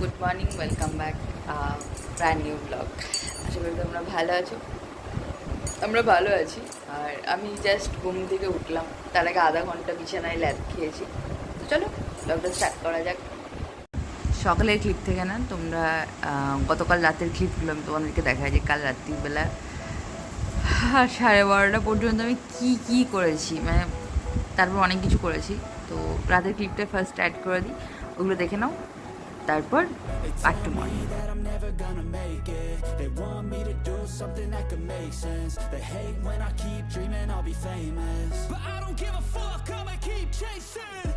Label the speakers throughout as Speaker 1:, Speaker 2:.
Speaker 1: Good morning welcome back brand new blog আশা করি তোমরা ভালো আছো। আমরা ভালো আছি। আর আমি জাস্ট ঘুম থেকে উঠলাম। তার আগে আধা ঘণ্টা বিছানায় ল্যাদ খেয়েছি। তো চলো ব্লগটা স্টার্ট করা যাক। সকালের ক্লিপ থেকে না, তোমরা গতকাল রাতের ক্লিপগুলো আমি তোমাদেরকে দেখাই যে কাল রাত্রিবেলা সাড়ে বারোটা পর্যন্ত আমি কি কি করেছি মানে তারপর অনেক কিছু করেছি। তো রাতের ক্লিপটা ফার্স্ট অ্যাড করে দিই। ওগুলো দেখে নাও। তারপর part two morning
Speaker 2: that I'm never gonna make it. They want me to do something that could make sense. They hate when I keep dreaming I'll be famous. But I don't give a fuck, I'ma keep chasing.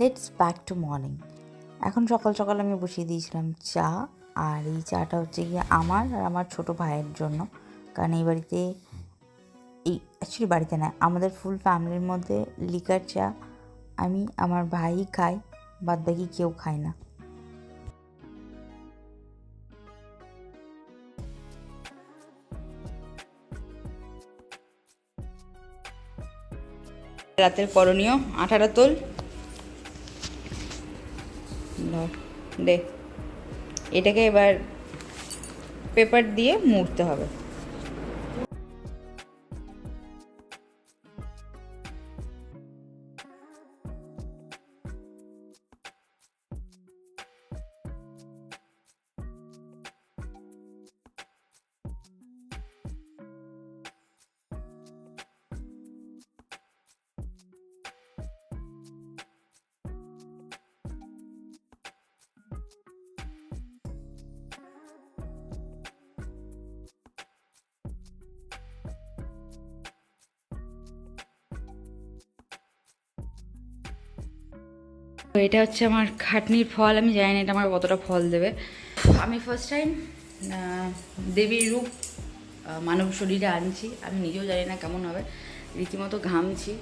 Speaker 2: let's back to
Speaker 3: morning এখন সকাল সকাল আমি বসিয়ে দিয়েছিলাম চা, আর এই চাটা হচ্ছে গিয়ে আমার আর আমার ছোট ভাইয়ের জন্য। কারণ এই বাড়িতে, এই অ্যাকচুয়ালি বাড়িতে না আমাদের ফুল ফ্যামিলির মধ্যে লিকার চা আমি, আমার ভাই খাই বাদ বাকি কেউ খায় না।
Speaker 1: রাতের করণীয়, আঠারো তোল। দে। এটাকে এবার পেপার দিয়ে মুড়তে হবে। তো এটা হচ্ছে আমার খাটনির ফল, আমি জানি না এটা আমার কতটা ফল দেবে। আমি ফার্স্ট টাইম দেবীর রূপ মানব শরীরে আনছি। আমি নিজেও জানি না কেমন হবে, রীতিমতো ঘামছি।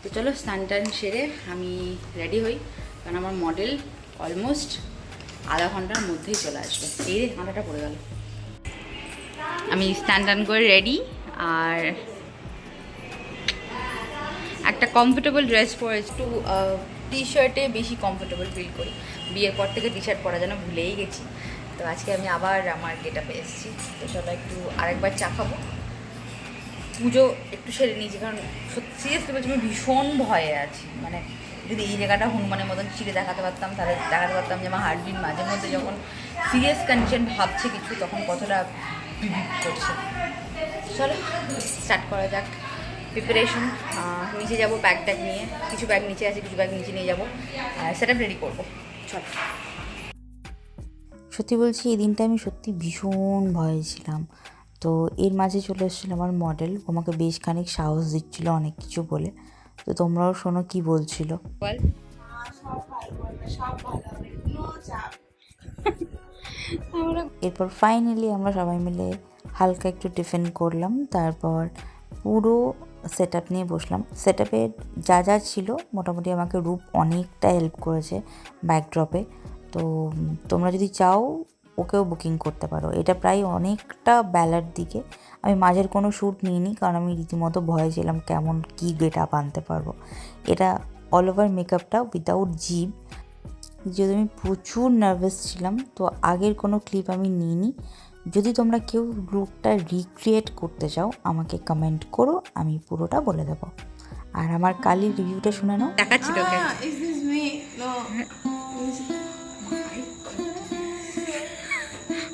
Speaker 1: তো চলো স্নান টান সেরে আমি রেডি হই, কারণ আমার মডেল অলমোস্ট আধা ঘণ্টার মধ্যেই চলে আসবে। এই রে মাথাটা পড়ে গেল। আমি স্নান টান করে রেডি আর একটা কমফোর্টেবল ড্রেস পরে একটু টি শার্টে বেশি কমফোর্টেবল ফিল করি। বিয়ের পর থেকে টি শার্ট পরা যেন ভুলেই গেছি। তো আজকে আমি আবার আমার গেট আপে এসেছি। তো চলো একটু আরেকবার চা খাব। পুজো একটু সেরে নিয়েছি, কারণ সত্যি সিরিয়াসলি বলছি আমি ভীষণ ভয়ে আছি। মানে যদি এই জায়গাটা হনুমানের মতন চিড়ে দেখাতে পারতাম, তাহলে দেখাতে পারতাম যে আমার হার্টবিট মাঝে মধ্যে যখন সিরিয়াস কন্ডিশন ভাবছে কিছু, তখন কতটা করছে। চলো স্টার্ট করা যাক। প্রিপারেশন নিচে যাব ব্যাগ ট্যাগ নিয়ে। কিছু ব্যাগ নিচে আছে কিছু ব্যাগ নিচে নিয়ে যাব। সেটা রেডি করব। চলো।
Speaker 3: সত্যি বলছি এই দিনটা আমি সত্যি ভীষণ ভয়ে ছিলাম। তো এর মাঝে চলে এসেছিল আমার মডেল আমাকে বেশ খানিক সাহস দিচ্ছিল অনেক কিছু বলে। তো তোমরাও শোনো কি বলছিল।
Speaker 1: বল।
Speaker 3: এরপর ফাইনালি আমরা সবাই মিলে হালকা একটু টিফিন করলাম। তারপর পুরো সেট আপ নিয়ে বসলাম। সেট আপে যা যা ছিল মোটামুটি আমাকে রূপ অনেকটা হেল্প করেছে ব্যাকড্রপে তো, তোমরা যদি চাও, ওকেও বুকিং করতে পারো। এটা প্রায় অনেকটা বেলার দিকে। আমি মাঝের কোনো শ্যুট নিইনি কারণ আমি রীতিমতো ভয়ে ছিলাম কেমন কী গেট আপ আনতে পারব। এটা অল ওভার মেকআপটা উইদাউট জিপ যদি আমি প্রচুর নার্ভাস ছিলাম, তো আগের কোনো ক্লিপ আমি নিইনি। যদি তোমরা কেউ লুকটা রিক্রিয়েট করতে চাও আমাকে কমেন্ট করো আমি পুরোটা বলে দেবো। আর আমার কালির রিভিউটা শুনে নাও।
Speaker 1: দেখাচ্ছি তোকে।
Speaker 4: Ah.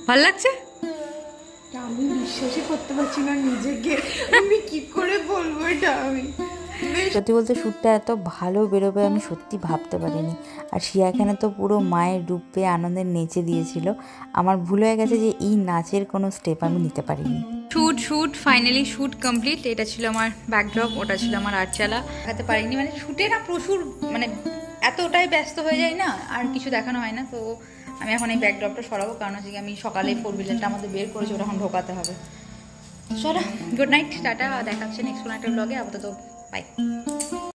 Speaker 1: ভালো লাগছে?
Speaker 4: আমি বিশ্বাসই করতে পারছি না নিজেকে। আমি কি করে বলব এটা? আমি
Speaker 3: সত্যি বলতে শ্যুটটা এত ভালো বেরোবে আমি সত্যি ভাবতে পারিনি। আর শিয়া এখানে তো পুরো মায়ের রূপ পেয়ে আনন্দে নেচে দিয়েছিল। আমার ভুল হয়ে গেছে যে এই নাচের কোনো স্টেপ আমি নিতে পারিনি।
Speaker 1: Shoot shoot finally shoot complete এটা ছিল আমার ব্যাকড্রপ ওটা ছিল আমার আর্টচালা দেখাতে পারিনি মানে শুটে না প্রচুর মানে এতটাই ব্যস্ত হয়ে যায় না, আর কিছু দেখানো হয় না। তো আমি এখন এই ব্যাকড্রপটা সরাবো, কারণ হচ্ছে আমি সকালে ফোর হুইলারটা আমাদের বের করেছি, ওটা এখন ঢোকাতে হবে। চলো গুড নাইট টাটা, দেখাচ্ছে নেক্সট কোনো একটা ব্লগে আপাতত Bye.